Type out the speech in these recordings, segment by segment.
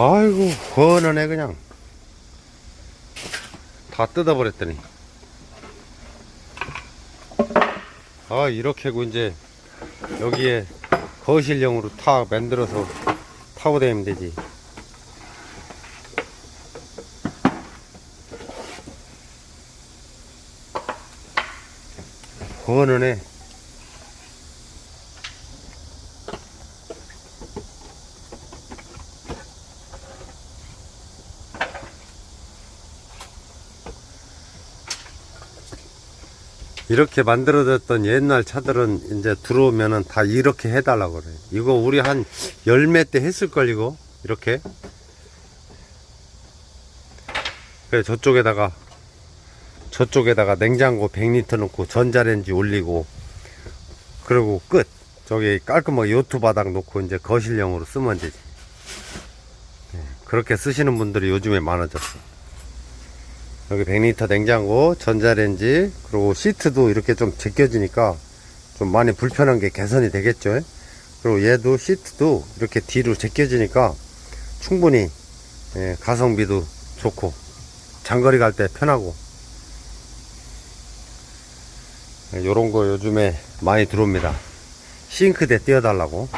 아이고 건하네 그냥. 다 뜯어버렸더니. 아 이렇게고 이제 여기에 거실형으로 타 만들어서 타고 다니면 되지. 건하네 이렇게 만들어졌던 옛날 차들은 이제 들어오면은 다 이렇게 해달라고 그래. 이거 우리 한 열매 때 했을걸, 이거. 이렇게. 그래, 저쪽에다가, 저쪽에다가 냉장고 100리터 넣고 전자레인지 올리고, 그리고 끝. 저기 깔끔하게 요트 바닥 놓고 이제 거실형으로 쓰면 되지. 네, 그렇게 쓰시는 분들이 요즘에 많아졌어. 여기 100리터 냉장고, 전자레인지, 그리고 시트도 이렇게 좀 제껴지니까 좀 많이 불편한 게 개선이 되겠죠. 그리고 얘도 시트도 이렇게 뒤로 제껴지니까 충분히 예, 가성비도 좋고 장거리 갈 때 편하고 예, 요런 거 요즘에 많이 들어옵니다. 싱크대 띄워달라고.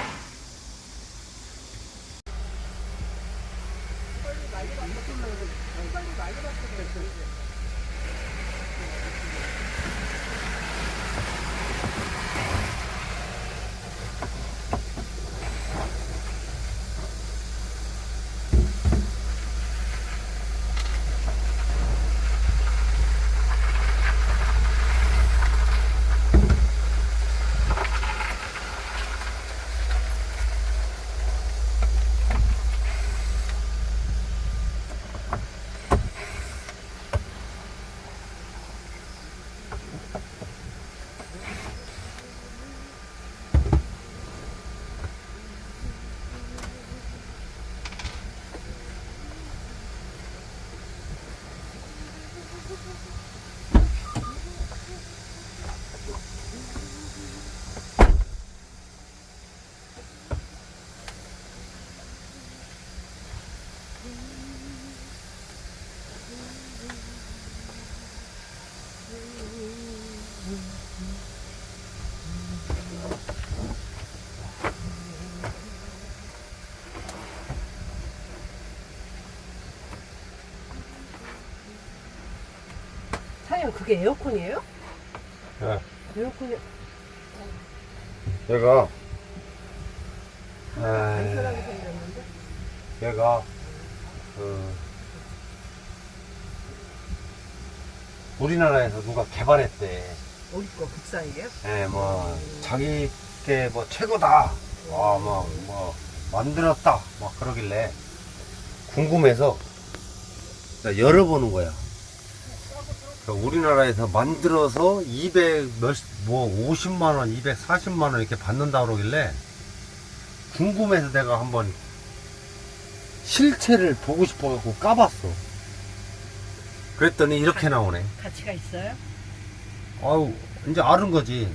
사장님 그게 에어컨이에요? 예. 에어컨이 얘가, 간편하게 에, 생겼는데 얘가, 그, 우리나라에서 누가 개발했대. 우리 거 국산이에요? 예, 뭐, 자기 게 뭐 최고다. 와, 뭐, 뭐, 만들었다. 막 그러길래 궁금해서 나 열어보는 거야. 그 우리나라에서 만들어서 200 몇, 뭐 50만원, 240만원 이렇게 받는다 그러길래 궁금해서 내가 한번 실체를 보고 싶어갖고 까봤어. 그랬더니 이렇게 나오네. 가치가 있어요? 아유, 이제 아는 거지.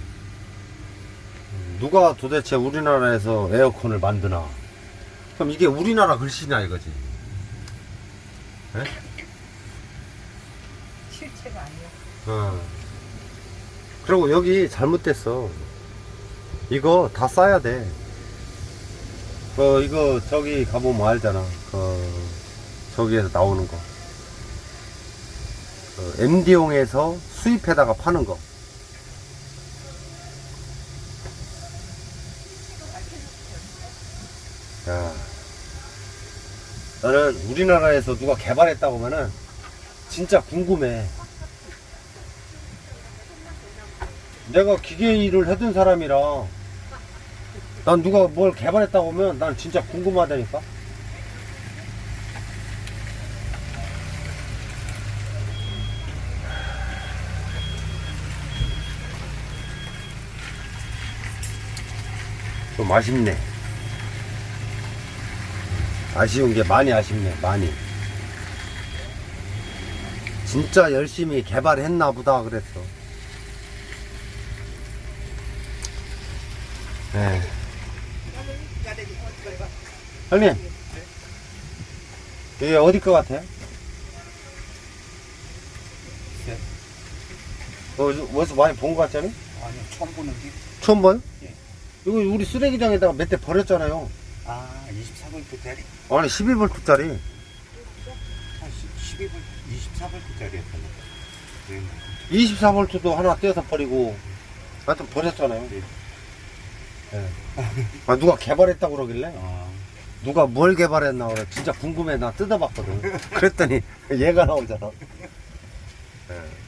누가 도대체 우리나라에서 에어컨을 만드나? 그럼 이게 우리나라 글씨냐 이거지. 예? 실체가 아니에요. 어. 그리고 여기 잘못됐어. 이거 다 싸야 돼. 어, 이거 저기 가보면 알잖아. 그, 저기에서 나오는 거. 그 MD용에서 수입해다가 파는 거. 야. 나는 우리나라에서 누가 개발했다고 하면은 진짜 궁금해. 내가 기계 일을 해둔 사람이라 난 누가 뭘 개발했다고 하면 난 진짜 궁금하다니까. 좀 아쉽네. 아쉬운 게 많이 아쉽네, 많이. 진짜 열심히 개발했나 보다 그랬어. 형님, 이게 어디 거 같아요? 네. 어, 어디서 많이 본 거 같잖아요? 아니요, 처음 보는 게. 처음 봐요? 예. 이거 우리 쓰레기장에다가 몇 대 버렸잖아요. 아, 24볼트짜리? 아니, 11V짜리. 한 12볼, 24볼트짜리였던 거. 네. 24V도 하나 떼어서 버리고, 하여튼 버렸잖아요. 네. 예. 아, 누가 개발했다고 그러길래? 아, 누가 뭘 개발했나 그래. 진짜 궁금해. 나 뜯어봤거든. 그랬더니 얘가 나오잖아. 예.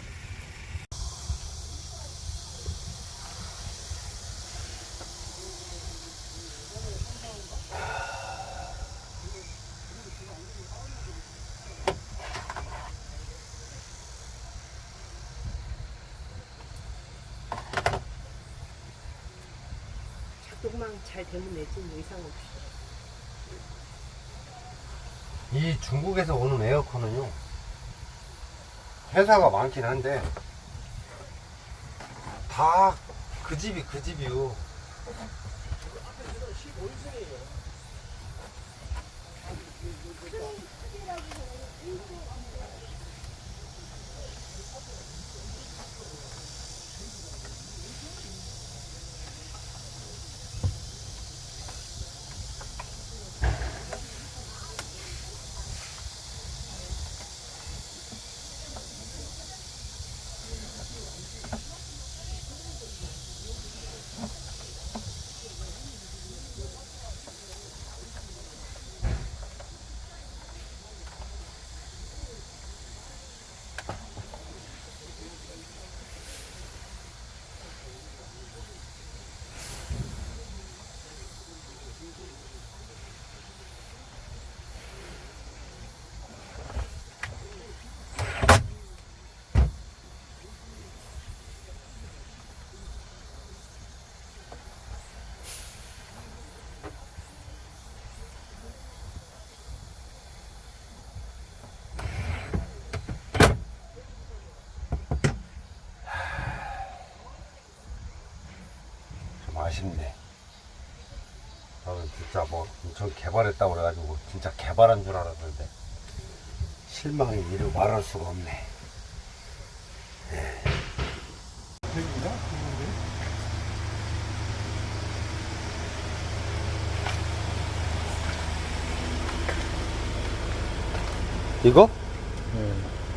작동만 잘 되면 내지 뭐 이상 없이. 이 중국에서 오는 에어컨은요 회사가 많긴 한데 다 그 집이 그 집이요 좀 아쉽네 저는 진짜 뭐 엄청 개발했다고 그래가지고 진짜 개발한 줄 알았는데 실망이 이루 말할 수가 없네 이거? 네.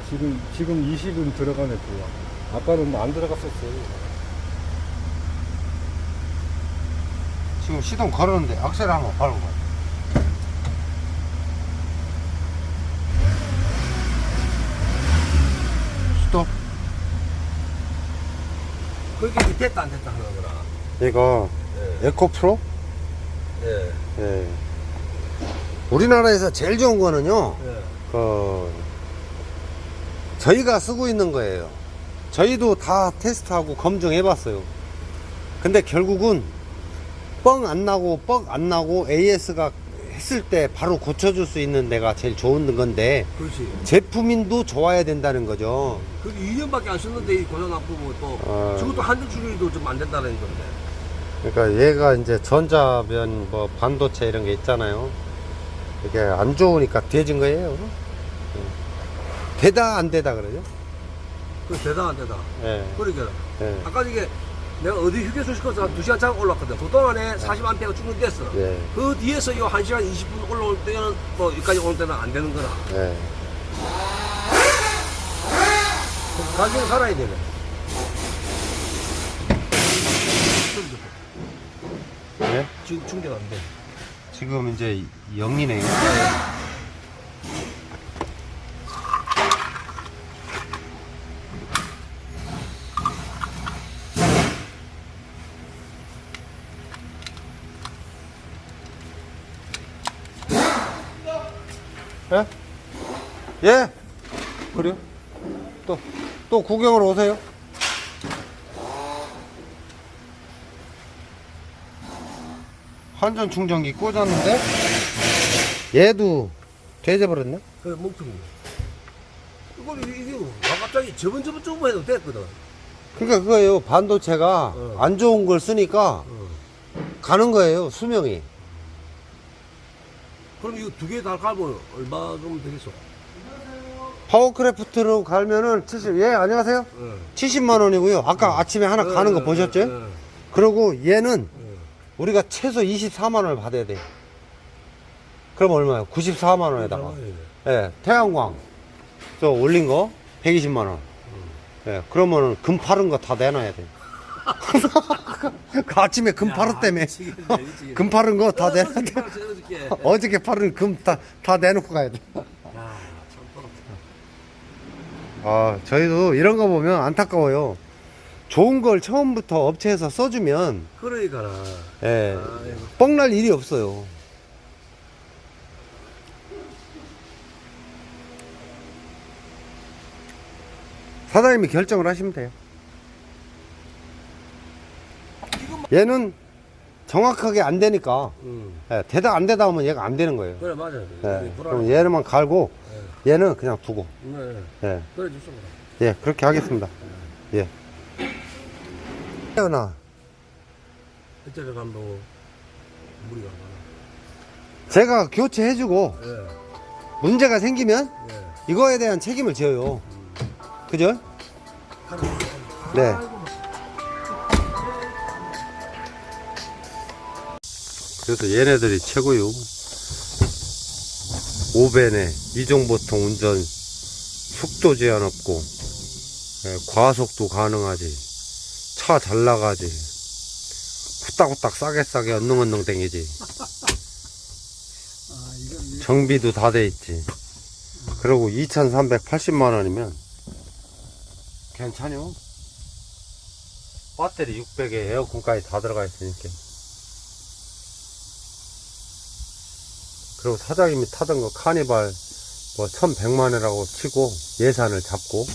지금 지금 20은 들어가네 또. 아까는 안 들어갔었어요. 지금 시동 걸었는데 악셀 한번 밟고 봐. 스톱. 그게 됐다 안 됐다 하는 거라. 이거 에코 프로? 예. 예. 우리나라에서 제일 좋은 거는요. 예. 그 저희가 쓰고 있는 거예요. 저희도 다 테스트하고 검증해 봤어요. 근데 결국은 뻥 안 나고 뻑 안 나고 AS가 했을 때 바로 고쳐줄 수 있는 데가 제일 좋은 건데 그렇지. 제품인도 좋아야 된다는 거죠. 그 2년밖에 안 썼는데 이 고장 나쁘고 또 어. 저것도 한전 출력도 좀 안 된다는 건데. 그러니까 얘가 이제 전자변 뭐 반도체 이런 게 있잖아요. 이게 안 좋으니까 뒤진 거예요. 예. 되다 안 되다 그러죠. 그 대단 안 되다. 예. 그러니까 예. 아까 이게 내가 어디 휴게소 시켜서 한 2시간 잠깐 올랐거든. 그 동안에 40안페가 충전됐어. 예. 그 뒤에서 이 1시간 20분 올라올 때는 뭐 여기까지 오는 때는 안 되는 거라. 예. 가격은 살아야 되네. 예? 지금 충전 안 돼. 지금 이제 영리네요. 예? 예? 그래요? 또, 또 구경을 오세요? 한전 충전기 꽂았는데 얘도 돼져버렸네? 그 뭉퉁이. 이걸 이게 이게 나 갑자기 저번 저번 조금 해도 됐거든. 그러니까 그거예요 반도체가 어. 안 좋은 걸 쓰니까 어. 가는 거예요 수명이 그럼 이거 두 개 다 갈면 얼마 정도 되겠어? 파워크래프트로 갈면은 70, 예, 안녕하세요. 예. 70만 원이고요. 아까 아침에 하나 예, 가는 거 예, 보셨죠? 예, 예. 그리고 얘는 예. 우리가 최소 24만 원을 받아야 돼. 그럼 얼마예요? 94만 원에다가. 예, 태양광. 저 올린 거 120만 원. 예, 그러면은 금 파른 거다 내놔야 돼. 그 아침에 금 팔았다며. 미치겠네, 미치겠네. 금 파른 거다 내놔야 돼. 내가 어저께. 어저께 파른 금 다, 다 내놓고 가야 돼. 아, 저희도 이런 거 보면 안타까워요. 좋은 걸 처음부터 업체에서 써주면, 그러니까나. 예, 아이고. 뻥날 일이 없어요. 사장님이 결정을 하시면 돼요. 얘는 정확하게 안 되니까, 응. 예, 되다 안 되다 하면 얘가 안 되는 거예요. 그래 맞아. 예. 그럼 얘는만 갈고, 얘는 그냥 두고, 네. 예, 그래 주소. 예, 그렇게 하겠습니다. 예. 태연아, 이쪽에 가면 뭐 무리가 많아. 제가 교체해주고, 예. 문제가 생기면, 예. 이거에 대한 책임을 져요. 그죠? 네. 그래서 얘네들이 최고요. 오벤에 이종보통 운전 속도 제한 없고 예, 과속도 가능하지 차 잘 나가지 후딱후딱 싸게 싸게 언능언능 댕기지 정비도 다 돼 있지 그리고 2,380만 원이면 괜찮요. 배터리 600에 에어컨까지 다 들어가 있으니까. 그리고 사장님이 타던 거 카니발 뭐 1,100만 원이라고 치고 예산을 잡고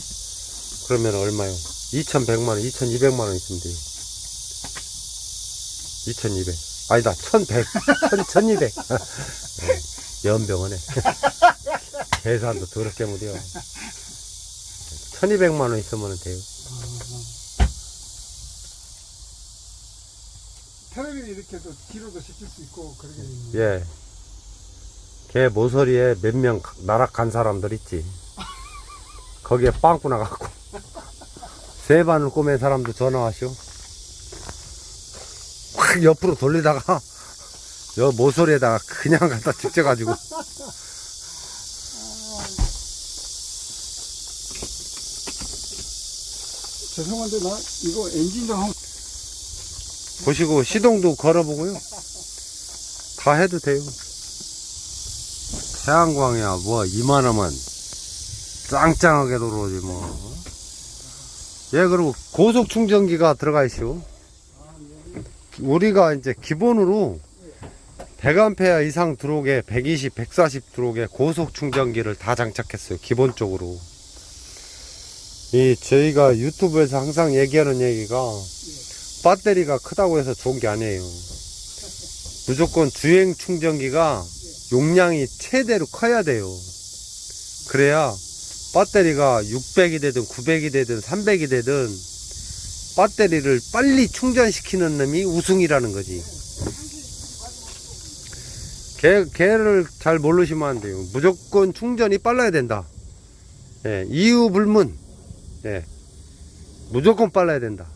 그러면 얼마요? 2,100만 원, 2,200만 원 있으면 돼요. 2,200. 아니다, 1,100, 1,200. 연병원에. 계산도 더럽게 못해요. 1200만 원 있으면 돼요. 텔레비전 이렇게 도 뒤로도 시킬 수 있고 그러게. 예. 걔 모서리에 몇 명 나락간 사람들 있지. 거기에 빵꾸 나갖고. 세 반을 꼬맨 사람도 전화 와시오. 확 옆으로 돌리다가, 여 모서리에다가 그냥 갖다 직져가지고. 죄송한데 나 이거 엔진 좀 한번 보시고 시동도 걸어보고요. 다 해도 돼요. 태양광이야 뭐 이만하면 짱짱하게 들어오지 뭐. 예 그리고 고속 충전기가 들어가 있어. 우리가 이제 기본으로 100A 이상 들어오게 120, 140 들어오게 고속 충전기를 다 장착했어요. 기본적으로. 이 저희가 유튜브에서 항상 얘기하는 얘기가 배터리가 크다고 해서 좋은 게 아니에요. 무조건 주행 충전기가 용량이 최대로 커야 돼요. 그래야 배터리가 600이 되든 900이 되든 300이 되든 배터리를 빨리 충전시키는 놈이 우승이라는 거지. 걔, 걔를 잘 모르시면 안 돼요. 무조건 충전이 빨라야 된다. 예, 이유 불문. 예, 무조건 빨라야 된다.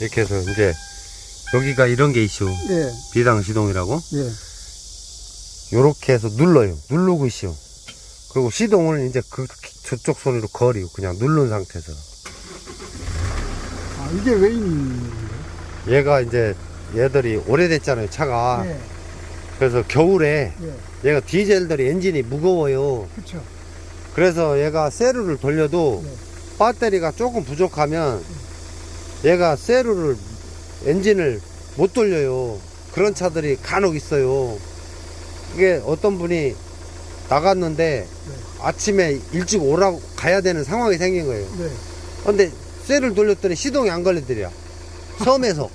이렇게 해서 이제 여기가 이런 게 있죠. 예, 비당 시동이라고. 예. 요렇게 해서 눌러요. 누르고 있어. 그리고 시동을 이제 그 저쪽 손으로 거리요. 그냥 누른 상태에서. 아, 이게 왜 있는 거예요? 얘가 이제 얘들이 오래됐잖아요. 차가. 예, 그래서 겨울에 예. 얘가 디젤들이 엔진이 무거워요. 그쵸. 그래서 얘가 세루를 돌려도 네. 배터리가 조금 부족하면 얘가 세루를 엔진을 못 돌려요. 그런 차들이 간혹 있어요. 그게 어떤 분이 나갔는데 아침에 일찍 오라고 가야 되는 상황이 생긴 거예요. 네. 근데 쇠를 돌렸더니 시동이 안 걸리더래요. 섬에서.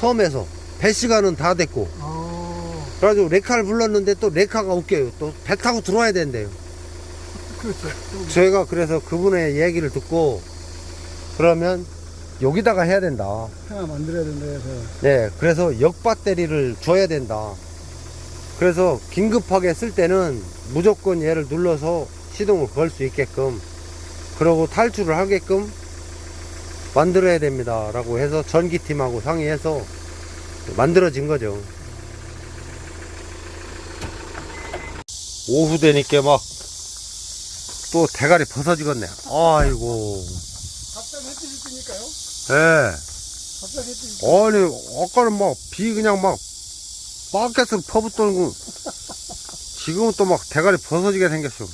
섬에서. 배 시간은 다 됐고. 아, 그래가지고 레카를 불렀는데 또 레카가 웃겨요. 또 배 타고 들어와야 된대요. 그렇죠. 좀 저희가 그래서 그분의 얘기를 듣고 그러면 여기다가 해야 된다. 하나 만들어야 된다 해서 네, 그래서 역배터리를 줘야 된다. 그래서 긴급하게 쓸 때는 무조건 얘를 눌러서 시동을 걸 수 있게끔 그러고 탈출을 하게끔 만들어야 됩니다. 라고 해서 전기팀하고 상의해서 만들어진 거죠. 오후 되니까 막 또 대가리 벗어지겠네. 아이고. 갑자기 햇빛이 뜨니까요 예. 아니, 아까는 막, 비 그냥 막, 바켓으로 퍼붓던 거, 지금은 또 막 대가리 벗어지게 생겼어.